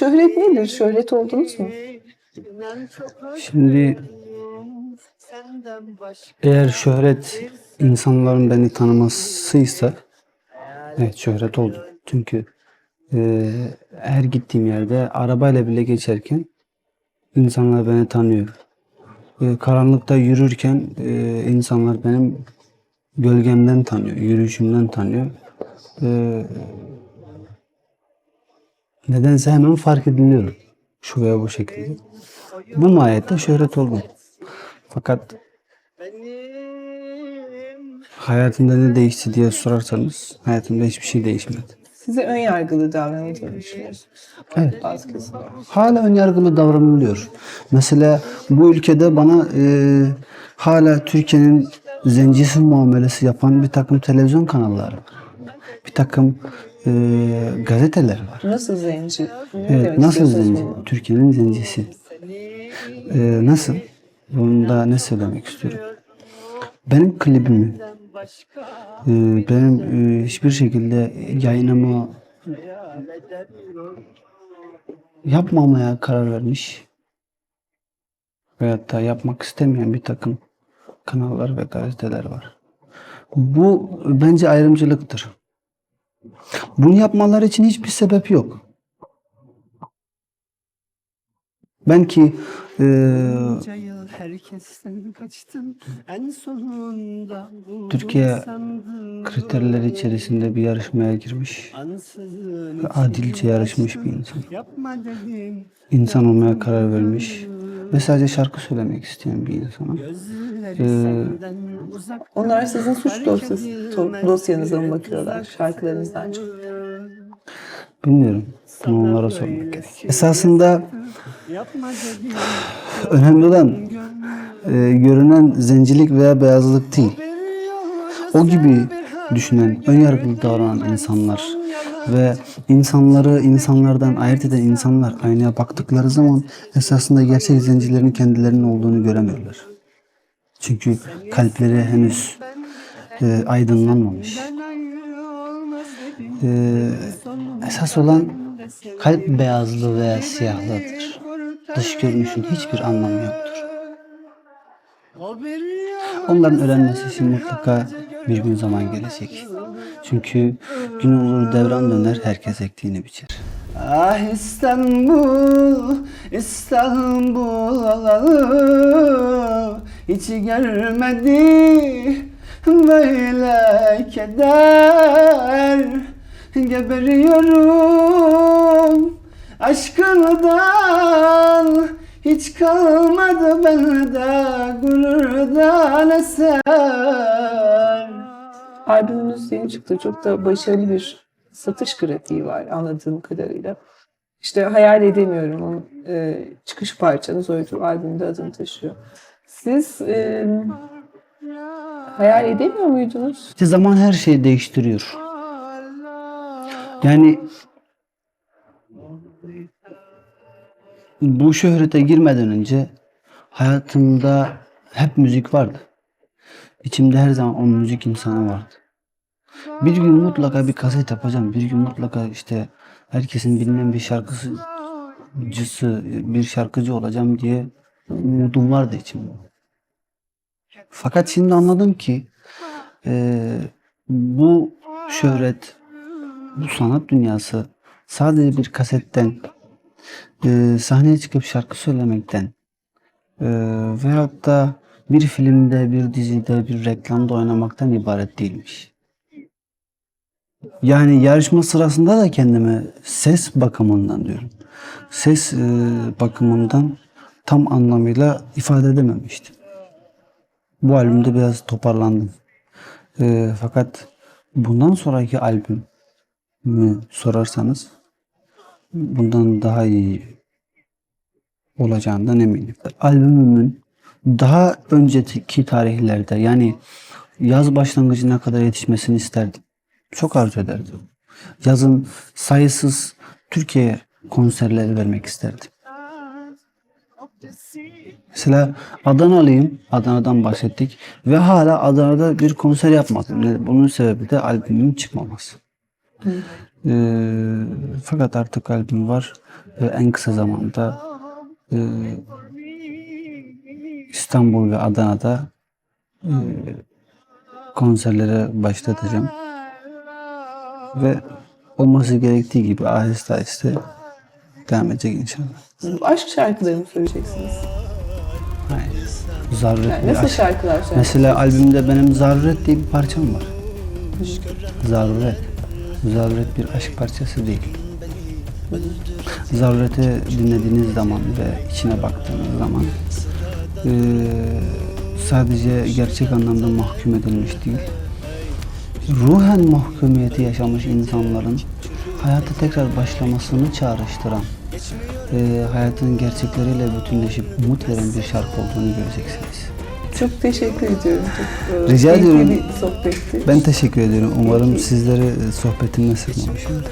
Şöhret nedir? Şöhret oldunuz mu? Şimdi eğer şöhret insanların beni tanımasıysa evet şöhret oldum. Çünkü e, her gittiğim yerde arabayla bile geçerken insanlar beni tanıyor. E, karanlıkta yürürken e, insanlar benim gölgemden tanıyor, yürüyüşümden tanıyor. E, nedense hemen fark ediliyorum. Şu veya bu şekilde. Bu mahiyette şöhret oldum. Fakat hayatımda ne değişti diye sorarsanız hayatımda hiçbir şey değişmedi. Size ön yargılı davranıldığını düşünüyorsunuz. Evet. Bazı. Hala önyargılı davranılıyor. Mesela bu ülkede bana e, hala Türkiye'nin zencisi muamelesi yapan bir takım televizyon kanalları. Bir takım e, gazeteler var. Nasıl zenci? Ne Evet, nasıl zenci? Türkiye'nin zencisi. Ee, nasıl? Bunda ne söylemek istiyorum? Benim klibimi e, benim e, hiçbir şekilde yayınımı yapmamaya karar vermiş veyahut da yapmak istemeyen bir takım kanallar ve gazeteler var. Bu bence ayrımcılıktır. Bunu yapmaları için hiçbir sebep yok. Ben ki e, Bunca yıl herkesten kaçtım en sonunda Türkiye kriterleri içerisinde bir yarışmaya girmiş ve adilce yarışmış bir açtım. insan. İnsan olmaya karar vermiş ve sadece şarkı söylemek isteyen bir insan. gözleri Ee, Onlar sizin suç dosyası, dosyanıza mı bakıyorlar şarkılarınızdan çok? Bilmiyorum. Bunu onlara sormak gerek. Esasında Yapma dedim önemli olan e, görünen zencilik veya beyazlık değil. O gibi düşünen, önyargılı davranan insanlar ve insanları insanlardan ayırt eden insanlar aynaya baktıkları zaman esasında gerçek zencilerin kendilerinin olduğunu göremiyorlar. Çünkü kalpleri henüz e, aydınlanmamış. E, esas olan kalp beyazlığı veya siyahlığıdır. Dış görünüşün hiçbir anlamı yoktur. Onların öğrenmesi için mutlaka bir gün zaman gelecek. Çünkü gün olur devran döner herkes ektiğini biçer. Ah İstanbul, İstanbul hiç görmedi böyle keder geberiyorum aşkından hiç kalmadı bende gururdan eser. Albümünüz yeni çıktı. Çok da başarılı bir satış grafiği var anladığım kadarıyla. İşte hayal edemiyorum. O, e, çıkış parçanız oydu. Albümde adını taşıyor. Siz e, hayal edemiyor muydunuz? İşte zaman her şeyi değiştiriyor. Yani bu şöhrete girmeden önce hayatımda hep müzik vardı. İçimde her zaman o müzik insanı vardı. Bir gün mutlaka bir kaset yapacağım. Bir gün mutlaka işte herkesin bilinen bir şarkıcısı, bir şarkıcı olacağım diye umudum vardı içimde. Fakat şimdi anladım ki eee, bu şöhret, bu sanat dünyası sadece bir kasetten, eee, sahneye çıkıp şarkı söylemekten eee veyahut da bir filmde, bir dizide, bir reklamda oynamaktan ibaret değilmiş. Yani yarışma sırasında da kendime ses bakımından diyorum. Ses eee, bakımından tam anlamıyla ifade edememiştim. Bu albümde biraz toparlandım. Eee, fakat bundan sonraki albüm mü sorarsanız bundan daha iyi olacağından eminim. Albümümün daha önceki tarihlerde yani yaz başlangıcına kadar yetişmesini isterdim. Çok arzu ederdim. Yazın sayısız Türkiye konserleri vermek isterdim. Mesela Adanalıyım. Adana'dan bahsettik. Ve hala Adana'da bir konser yapmadım. Bunun sebebi de albümün çıkmaması. E, fakat artık albüm var ve en kısa zamanda e, İstanbul ve Adana'da e, konserlere başlatacağım. Ve olması gerektiği gibi aheste aheste devam edecek inşallah. Aşk şarkıları mı söyleyeceksiniz? Hayır. Zaruret Yani nasıl aşk. şarkılar söyleyeceksiniz? Mesela albümde benim Zaruret diye bir parçam var. Zaruret. Zaruret bir aşk parçası değil. Zarureti dinlediğiniz zaman ve içine baktığınız zaman eee, sadece gerçek anlamda mahkum edilmiş değil, ruhen mahkumiyeti yaşamış insanların hayata tekrar başlamasını çağrıştıran, eee, hayatın gerçekleriyle bütünleşip umut veren bir şarkı olduğunu göreceksiniz. Çok teşekkür ediyorum. Çok, e, Rica ediyorum. sohbetti. Ben teşekkür ediyorum. Umarım sizlere e, sohbetimle sıkmamışımdır.